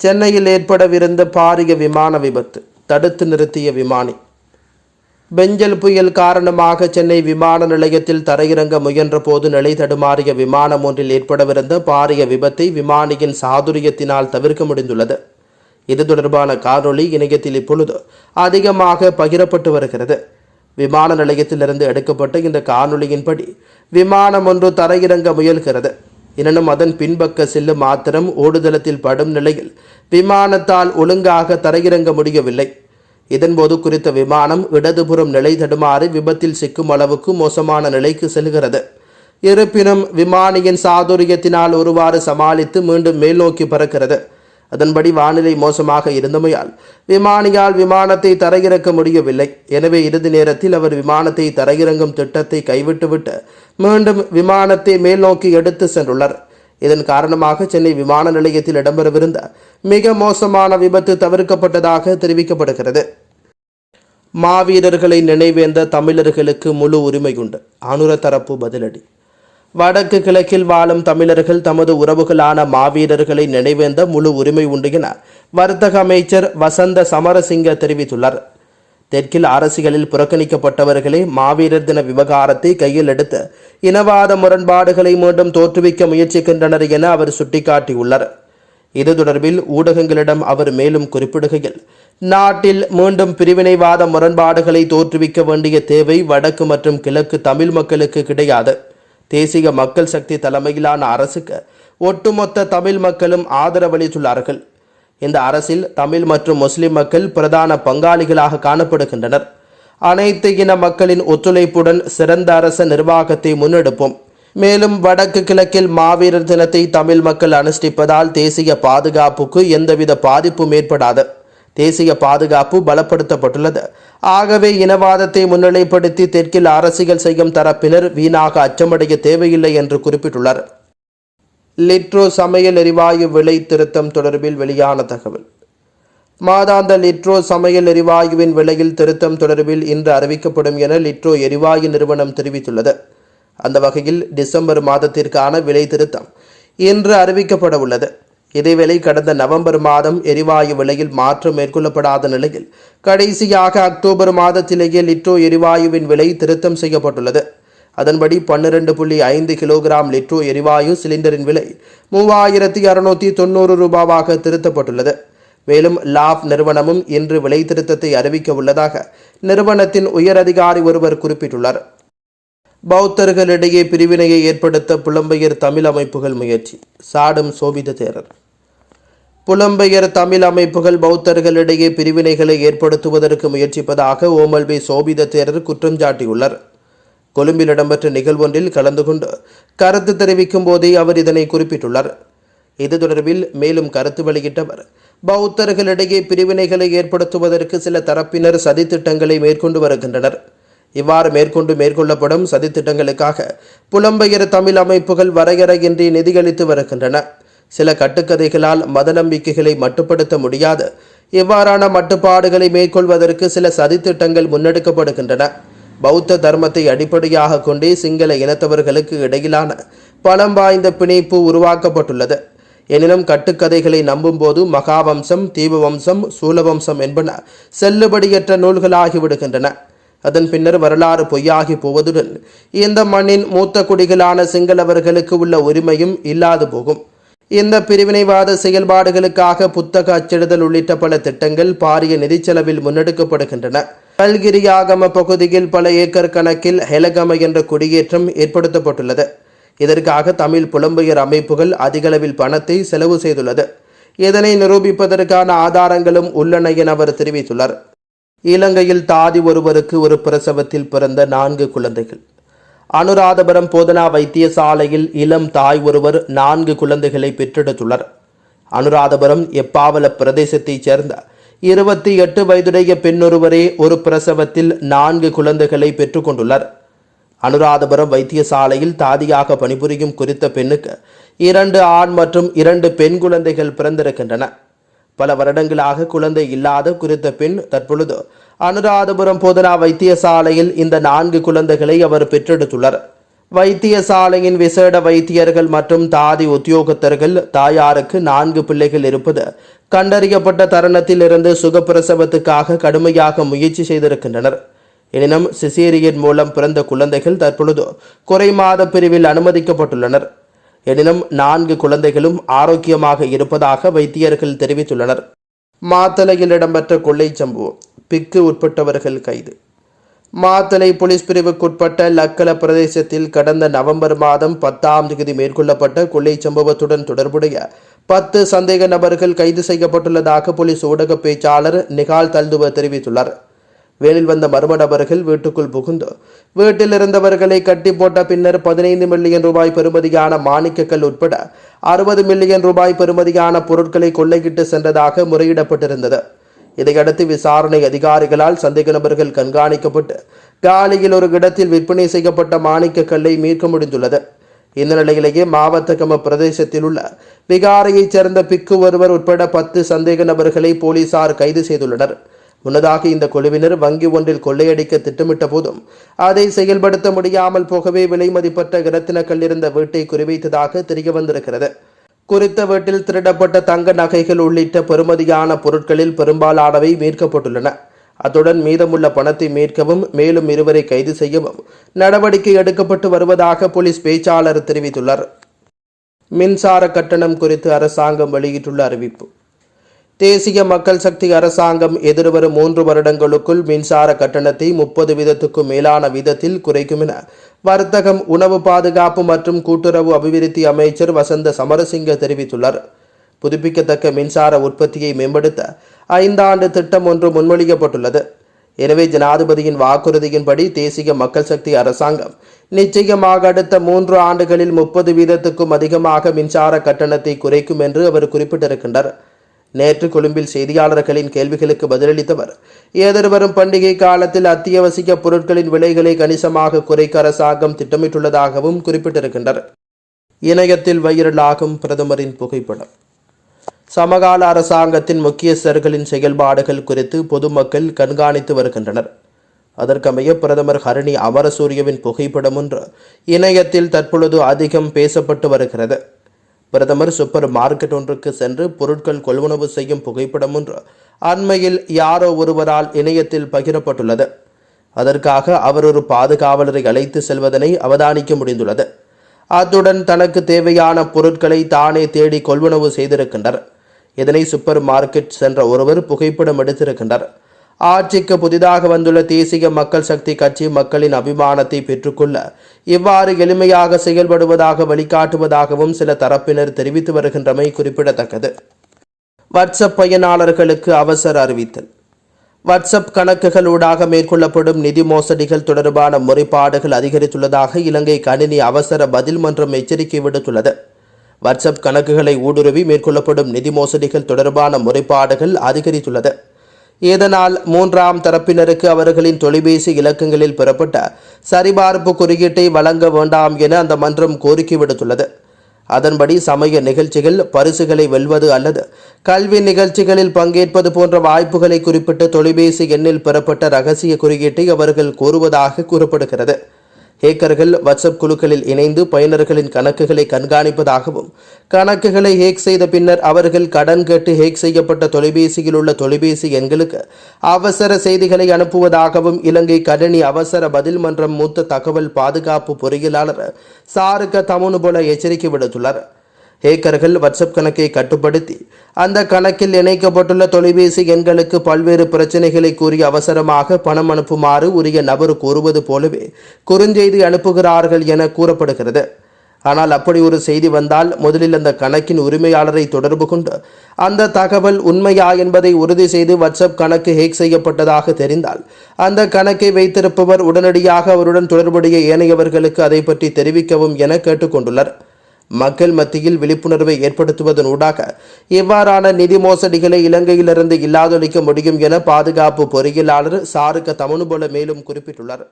சென்னையில் ஏற்படவிருந்த பாரிய விமான விபத்து தடுத்து நிறுத்திய விமானி. பெஞ்சல் புயல் காரணமாக சென்னை விமான நிலையத்தில் தரையிறங்க முயன்றபோது நிலை தடுமாறிய விமானம் ஒன்றில் ஏற்படவிருந்த பாரிய விபத்தை விமானியின் சாதுரியத்தினால் தவிர்க்க முடிந்துள்ளது. இது தொடர்பான காணொளி இணையத்தில் இப்பொழுது அதிகமாக பகிரப்பட்டு வருகிறது. விமான நிலையத்திலிருந்து எடுக்கப்பட்ட இந்த காணொளியின்படி விமானம் ஒன்று தரையிறங்க முயல்கிறது. எனினும் அதன் பின்பக்க செல்லு மாத்திரம் ஓடுதளத்தில் படும் நிலையில் விமானத்தால் ஒழுங்காக தரையிறங்க முடியவில்லை. இதன்போது குறித்த விமானம் இடதுபுறம் நிலை தடுமாறி விபத்தில் சிக்கும் அளவுக்கு மோசமான நிலைக்கு செல்கிறது. இருப்பினும் விமானியின் சாதுரியத்தினால் ஒருவாறு சமாளித்து மீண்டும் மேல்நோக்கி பறக்கிறது. அதன்படி வானிலை மோசமாக இருந்தமையால் விமானியால் விமானத்தை தரையிறக்க முடியவில்லை. எனவே இறுதி நேரத்தில் அவர் விமானத்தை தரையிறங்கும் திட்டத்தை கைவிட்டுவிட்டு மீண்டும் விமானத்தை மேல் நோக்கி எடுத்து சென்றுள்ளார். இதன் காரணமாக சென்னை விமான நிலையத்தில் இடம்பெறவிருந்த மிக மோசமான விபத்து தவிர்க்கப்பட்டதாக தெரிவிக்கப்படுகிறது. மாவீரர்களை நினைவேந்த தமிழர்களுக்கு முழு உரிமை உண்டு அனுர தரப்பு பதிலடி. வடக்கு கிழக்கில் வாழும் தமிழர்கள் தமது உறவுகளான மாவீரர்களை நினைவேந்த முழு உரிமை உண்டு என வர்த்தக அமைச்சர் வசந்த சமரசிங்க தெரிவித்துள்ளார். தெற்கில் அரசியலில் புறக்கணிக்கப்பட்டவர்களே மாவீரர் தின விவகாரத்தை கையில் எடுத்து இனவாத முரண்பாடுகளை மீண்டும் தோற்றுவிக்க முயற்சிக்கின்றனர் என அவர் சுட்டிக்காட்டியுள்ளார். இது தொடர்பில் ஊடகங்களிடம் அவர் மேலும் குறிப்பிடுகையில் நாட்டில் மீண்டும் பிரிவினைவாத முரண்பாடுகளை தோற்றுவிக்க வேண்டிய தேவை வடக்கு மற்றும் கிழக்கு தமிழ் மக்களுக்கு கிடையாது. தேசிய மக்கள் சக்தி தலைமையிலான அரசுக்கு ஒட்டுமொத்த தமிழ் மக்களும் ஆதரவளித்துள்ளார்கள் இந்த அரசில் தமிழ் மற்றும் முஸ்லிம் மக்கள் பிரதான பங்காளிகளாக காணப்படுகின்றனர். அனைத்து இன மக்களின் ஒத்துழைப்புடன் சிறந்த அரச நிர்வாகத்தை முன்னெடுப்போம். மேலும் வடக்கு கிழக்கில் மாவீரர் தினத்தை தமிழ் மக்கள் அனுஷ்டிப்பதால் தேசிய பாதுகாப்புக்கு எந்தவித பாதிப்பும் ஏற்படாது. தேசிய பாதுகாப்பு பலப்படுத்தப்பட்டுள்ளது. ஆகவே இனவாதத்தை முன்னிலைப்படுத்தி தெற்கில் அரசியல் செய்யும் தரப்பினர் வீணாக அச்சமடைய தேவையில்லை என்று குறிப்பிட்டுள்ளார். லிட்ரோ சமையல் எரிவாயு விலை திருத்தம் தொடர்பில் வெளியான தகவல். மாதாந்த லிட்ரோ சமையல் எரிவாயுவின் விலையில் திருத்தம் தொடர்பில் இன்று அறிவிக்கப்படும் என லிட்ரோ எரிவாயு நிறுவனம் தெரிவித்துள்ளது. அந்த வகையில் டிசம்பர் மாதத்திற்கான விலை திருத்தம் இன்று அறிவிக்கப்பட உள்ளது இதேவேளை கடந்த நவம்பர் மாதம் எரிவாயு விலையில் மாற்றம் மேற்கொள்ளப்படாத நிலையில் கடைசியாக அக்டோபர் மாதத்திலேயே லிட்ரோ எரிவாயுவின் விலை திருத்தம் செய்யப்பட்டுள்ளது. அதன்படி பன்னிரண்டு புள்ளி ஐந்து கிலோகிராம் லிட்ரோ எரிவாயு சிலிண்டரின் விலை மூவாயிரத்தி அறுநூற்றி தொண்ணூறு ரூபாவாக திருத்தப்பட்டுள்ளது. மேலும் லாப் நிறுவனமும் இன்று விலை திருத்தத்தை அறிவிக்க உள்ளதாக நிறுவனத்தின் உயரதிகாரி ஒருவர் குறிப்பிட்டுள்ளார். பௌத்தர்களிடையே பிரிவினையை ஏற்படுத்த புலம்பெயர் தமிழ் அமைப்புகள் முயற்சி. சாடும் சோபித தேரர். புலம்பெயர் தமிழ் அமைப்புகள் பௌத்தர்களிடையே பிரிவினைகளை ஏற்படுத்துவதற்கு முயற்சிப்பதாக ஓமல்பி சோபித தேரர் குற்றம் சாட்டியுள்ளார். கொழும்பில் இடம்பெற்ற நிகழ்வொன்றில் கலந்து கொண்டு கருத்து தெரிவிக்கும் போதே அவர் இதனை குறிப்பிட்டுள்ளார். இது தொடர்பில் மேலும் கருத்து வெளியிட்டவர் பௌத்தர்களிடையே பிரிவினைகளை ஏற்படுத்துவதற்கு சில தரப்பினர் சதித்திட்டங்களை மேற்கொண்டு வருகின்றனர். இவ்வாறு மேற்கொண்டு மேற்கொள்ளப்படும் சதித்திட்டங்களுக்காக புலம்பெயர் தமிழ் அமைப்புகள் வரையறையின்றி நிதியளித்து வருகின்றன. சில கட்டுக்கதைகளால் மத நம்பிக்கைகளை மட்டுப்படுத்த முடியாது இவ்வாறான மட்டுப்பாடுகளை மேற்கொள்வதற்கு சில சதித்திட்டங்கள் முன்னெடுக்கப்படுகின்றன. பௌத்த தர்மத்தை அடிப்படையாக கொண்டே சிங்கள இனத்தவர்களுக்கு இடையிலான பலம் வாய்ந்த பிணைப்பு உருவாக்கப்பட்டுள்ளது. எனினும் கட்டுக்கதைகளை நம்பும்போது மகாவம்சம் தீபவம்சம் சூலவம்சம் என்பன செல்லுபடியற்ற நூல்களாகிவிடுகின்றன அதன் பின்னர் வரலாறு பொய்யாகி போவதுடன் இந்த மண்ணின் மூத்த குடிகளான சிங்களவர்களுக்கு உள்ள உரிமையும் இல்லாது போகும். இந்த பிரிவினைவாத செயல்பாடுகளுக்காக புத்தக அச்சிடுதல் உள்ளிட்ட பல திட்டங்கள் பாரிய நிதி செலவில் முன்னெடுக்கப்படுகின்றன. கல்கிரியாகம பகுதியில் பல ஏக்கர் கணக்கில் ஹெலகம என்ற குடியேற்றம் ஏற்படுத்தப்பட்டுள்ளது. இதற்காக தமிழ் புலம்பெயர் அமைப்புகள் அதிகளவில் பணத்தை செலவு செய்துள்ளது. இதனை நிரூபிப்பதற்கான ஆதாரங்களும் உள்ளன என அவர் தெரிவித்துள்ளார். இலங்கையில் தாதி ஒருவருக்கு ஒரு பிரசவத்தில் பிறந்த நான்கு குழந்தைகள். அனுராதபுரம் போதனா வைத்தியசாலையில் இளம் தாய் ஒருவர் நான்கு குழந்தைகளை பெற்றெடுத்துள்ளார். அனுராதபுரம் எப்பாவல பிரதேசத்தைச் சேர்ந்த இருபத்தி எட்டு வயதுடைய பெண்ணொருவரே ஒரு பிரசவத்தில் நான்கு குழந்தைகளை பெற்றுக்கொண்டுள்ளார். அனுராதபுரம் வைத்தியசாலையில் தாதியாக பணிபுரியும் குறித்த பெண்ணுக்கு இரண்டு ஆண் மற்றும் இரண்டு பெண் குழந்தைகள் பிறந்திருக்கின்றன. பல வருடங்களாக குழந்தை இல்லாத குறித்த பெண் தற்பொழுது அனுராதபுரம் போதனா வைத்தியசாலையில் இந்த நான்கு குழந்தைகளை அவர் பெற்றெடுத்துள்ளார். வைத்தியசாலையின் விசேட வைத்தியர்கள் மற்றும் தாதி உத்தியோகத்தர்கள் தாயாருக்கு நான்கு பிள்ளைகள் இருப்பது கண்டறியப்பட்ட தருணத்தில் இருந்து சுகப்பிரசவத்துக்காக கடுமையாக முயற்சி செய்திருக்கின்றனர். எனினும் சிசேரியன் மூலம் பிறந்த குழந்தைகள் தற்பொழுது குறைமாத பிரிவில் அனுமதிக்கப்பட்டுள்ளனர். எனினும் நான்கு குழந்தைகளும் ஆரோக்கியமாக இருப்பதாக வைத்தியர்கள் தெரிவித்துள்ளனர். மாத்தளையில் இடம்பெற்ற கொள்ளை சம்பவம் பிக்கு உட்பட்டவர்கள் கைது. மாத்தளை போலீஸ் பிரிவுக்குட்பட்ட லக்கல பிரதேசத்தில் கடந்த நவம்பர் மாதம் பத்தாம் தேதி மேற்கொள்ளப்பட்ட கொள்ளை சம்பவத்துடன் தொடர்புடைய பத்து சந்தேக நபர்கள் கைது செய்யப்பட்டுள்ளதாக போலீஸ் ஊடக பேச்சாளர் நிகால் தல்துவ தெரிவித்துள்ளார். வேலில் வந்த மர்ம நபர்கள் வீட்டுக்குள் புகுந்து வீட்டில் இருந்தவர்களை கட்டி போட்ட பின்னர் பதினைந்து மில்லியன் ரூபாய் பெறுமதியான மாணிக்கக்கல் உட்பட அறுபது மில்லியன் ரூபாய் பெறுமதியான பொருட்களை கொள்ளையிட்டு சென்றதாக முறையிடப்பட்டிருந்தது. இதையடுத்து விசாரணை அதிகாரிகளால் சந்தேக நபர்கள் கண்காணிக்கப்பட்டு காலியில் ஒரு இடத்தில் விற்பனை செய்யப்பட்ட மாணிக்கக்கல்லை மீட்க முடிந்துள்ளது. இந்த நிலையிலேயே மாவத்தகம பிரதேசத்தில் உள்ள விகாரையைச் சேர்ந்த பிக்கு ஒருவர் உட்பட பத்து சந்தேக நபர்களை போலீசார் கைது செய்துள்ளனர். முன்னதாக இந்த குழுவினர் வங்கி ஒன்றில் கொள்ளையடிக்க திட்டமிட்ட போதும் அதை செயல்படுத்த முடியாமல் போகவே விலை மதிப்பற்ற இரத்தினக்கல் இருந்த வீட்டை குறிவைத்ததாக தெரிய வந்திருக்கிறது. குறித்த வீட்டில் திருடப்பட்ட தங்க நகைகள் உள்ளிட்ட பெறுமதியான பொருட்களில் பெரும்பாலானவை மீட்கப்பட்டுள்ளன. அத்துடன் மீதமுள்ள பணத்தை மீட்கவும் மேலும் இருவரை கைது செய்யவும் நடவடிக்கை எடுக்கப்பட்டு வருவதாக போலீஸ் பேச்சாளர் தெரிவித்துள்ளார். மின்சார கட்டணம் குறித்து அரசாங்கம் வெளியிட்டுள்ள அறிவிப்பு. தேசிய மக்கள் சக்தி அரசாங்கம் எதிர்வரும் மூன்று வருடங்களுக்குள் மின்சார கட்டணத்தை முப்பது வீதத்துக்கும் மேலான வீதத்தில் குறைக்கும் என வர்த்தகம் உணவு பாதுகாப்பு மற்றும் கூட்டுறவு அபிவிருத்தி அமைச்சர் வசந்த சமரசிங்க தெரிவித்துள்ளார். புதுப்பிக்கத்தக்க மின்சார உற்பத்தியை மேம்படுத்த ஐந்தாண்டு திட்டம் ஒன்று முன்மொழியப்பட்டுள்ளது. எனவே ஜனாதிபதியின் வாக்குறுதியின்படி தேசிய மக்கள் சக்தி அரசாங்கம் நிச்சயமாக அடுத்த மூன்று ஆண்டுகளில் முப்பது வீதத்துக்கும் அதிகமாக மின்சார கட்டணத்தை குறைக்கும் என்று அவர் குறிப்பிட்டிருக்கின்றார். நேற்று கொழும்பில் செய்தியாளர்களின் கேள்விகளுக்கு பதிலளித்தவர் எதிர்வரும் பண்டிகை காலத்தில் அத்தியாவசிய பொருட்களின் விலைகளை கணிசமாக குறைக்க அரசாங்கம் திட்டமிட்டுள்ளதாகவும் குறிப்பிட்டிருக்கின்றனர். இணையத்தில் வைரலாகும் பிரதமரின் புகைப்படம். சமகால அரசாங்கத்தின் முக்கியஸ்தர்களின் செயல்பாடுகள் குறித்து பொதுமக்கள் கண்காணித்து வருகின்றனர். அதற்கமைய பிரதமர் ஹரணி அமரசூரியவின் புகைப்படம் ஒன்று இணையத்தில் தற்பொழுது அதிகம் பேசப்பட்டு வருகிறது. பிரதமர் சூப்பர் மார்க்கெட் ஒன்றுக்கு சென்று பொருட்கள் கொள்வனவு செய்யும் புகைப்படம் ஒன்று அண்மையில் யாரோ ஒருவரால் இணையத்தில் பகிரப்பட்டுள்ளது. அதற்காக அவர் ஒரு பாதுகாவலரை அழைத்து செல்வதனை அவதானிக்க முடிந்துள்ளது. அத்துடன் தனக்கு தேவையான பொருட்களை தானே தேடி கொள்வனவு செய்திருக்கின்றார் இதனை சூப்பர் மார்க்கெட் சென்ற ஒருவர் புகைப்படம் எடுத்திருக்கின்றார். ஆட்சிக்கு புதிதாக வந்துள்ள தேசிய மக்கள் சக்தி கட்சி மக்களின் அபிமானத்தை பெற்றுக்கொள்ள இவ்வாறு எளிமையாக செயல்படுவதாக வழிகாட்டுவதாகவும் சில தரப்பினர் தெரிவித்து வருகின்றமை குறிப்பிடத்தக்கது. வாட்ஸ்அப் பயனாளர்களுக்கு அவசர அறிவித்தல். வாட்ஸ்அப் கணக்குகளூடாக மேற்கொள்ளப்படும் நிதி மோசடிகள் தொடர்பான முறைப்பாடுகள் அதிகரித்துள்ளதாக இலங்கை கணினி அவசர பதில் மன்றம் எச்சரிக்கை விடுத்துள்ளது. வாட்ஸ்அப் கணக்குகளை ஊடுருவி மேற்கொள்ளப்படும் நிதி மோசடிகள் தொடர்பான முறைப்பாடுகள் அதிகரித்துள்ளது. இதனால் மூன்றாம் தரப்பினருக்கு அவர்களின் தொலைபேசி இலக்கங்களில் பெறப்பட்ட சரிபார்ப்பு குறியீட்டை வழங்க வேண்டாம் என அந்த மன்றம் கோரிக்கை விடுத்துள்ளது. அதன்படி சமய நிகழ்ச்சிகள் பரிசுகளை வெல்வது அல்லது கல்வி நிகழ்ச்சிகளில் பங்கேற்பது போன்ற வாய்ப்புகளை குறிப்பிட்டு தொலைபேசி எண்ணில் பெறப்பட்ட ரகசிய குறியீட்டை அவர்கள் கூறுவதாக கூறப்படுகிறது. ஹேக்கர்கள் வாட்ஸ்அப் குழுக்களில் இணைந்து பயனர்களின் கணக்குகளை கண்காணிப்பதாகவும் கணக்குகளை ஹேக் செய்த பின்னர் அவர்கள் கடன் கேட்டு ஹேக் செய்யப்பட்ட தொலைபேசியில் உள்ள தொலைபேசி எண்களுக்கு அவசர செய்திகளை அனுப்புவதாகவும் இலங்கை கணினி அவசர பதில் மன்றம் மூத்த தகவல் பாதுகாப்பு பொறியியலாளர் சாருக்க தமுனு போல எச்சரிக்கை விடுத்துள்ளார் ஹேக்கர்கள் வாட்ஸ்அப் கணக்கை கட்டுப்படுத்தி அந்த கணக்கில் இணைக்கப்பட்டுள்ள தொலைபேசி எண்களுக்கு பல்வேறு பிரச்சனைகளை கூறி அவசரமாக பணம் அனுப்புமாறு உரிய நபர் கூறுவது போலவே குறுஞ்செய்தி அனுப்புகிறார்கள் என கூறப்படுகிறது. ஆனால் அப்படி ஒரு செய்தி வந்தால் முதலில் அந்த கணக்கின் உரிமையாளரை தொடர்பு கொண்டு அந்த தகவல் உண்மையா என்பதை உறுதி செய்து வாட்ஸ்அப் கணக்கு ஹேக் செய்யப்பட்டதாக தெரிந்தால் அந்த கணக்கை வைத்திருப்பவர் உடனடியாக அவருடன் தொடர்புடைய ஏனையவர்களுக்கு அதை பற்றி தெரிவிக்கவும் என கேட்டுக்கொண்டுள்ளார் மக்கள் மத்தியில் விழிப்புணர்வை ஏற்படுத்துவதன் ஊடாக இவ்வாறான நிதி மோசடிகளை இலங்கையிலிருந்து இல்லாதொழிக்க முடியும் என பாதுகாப்பு பொறியியலாளர் சாருக்க தமனுபோல மேலும் குறிப்பிட்டுள்ளார்.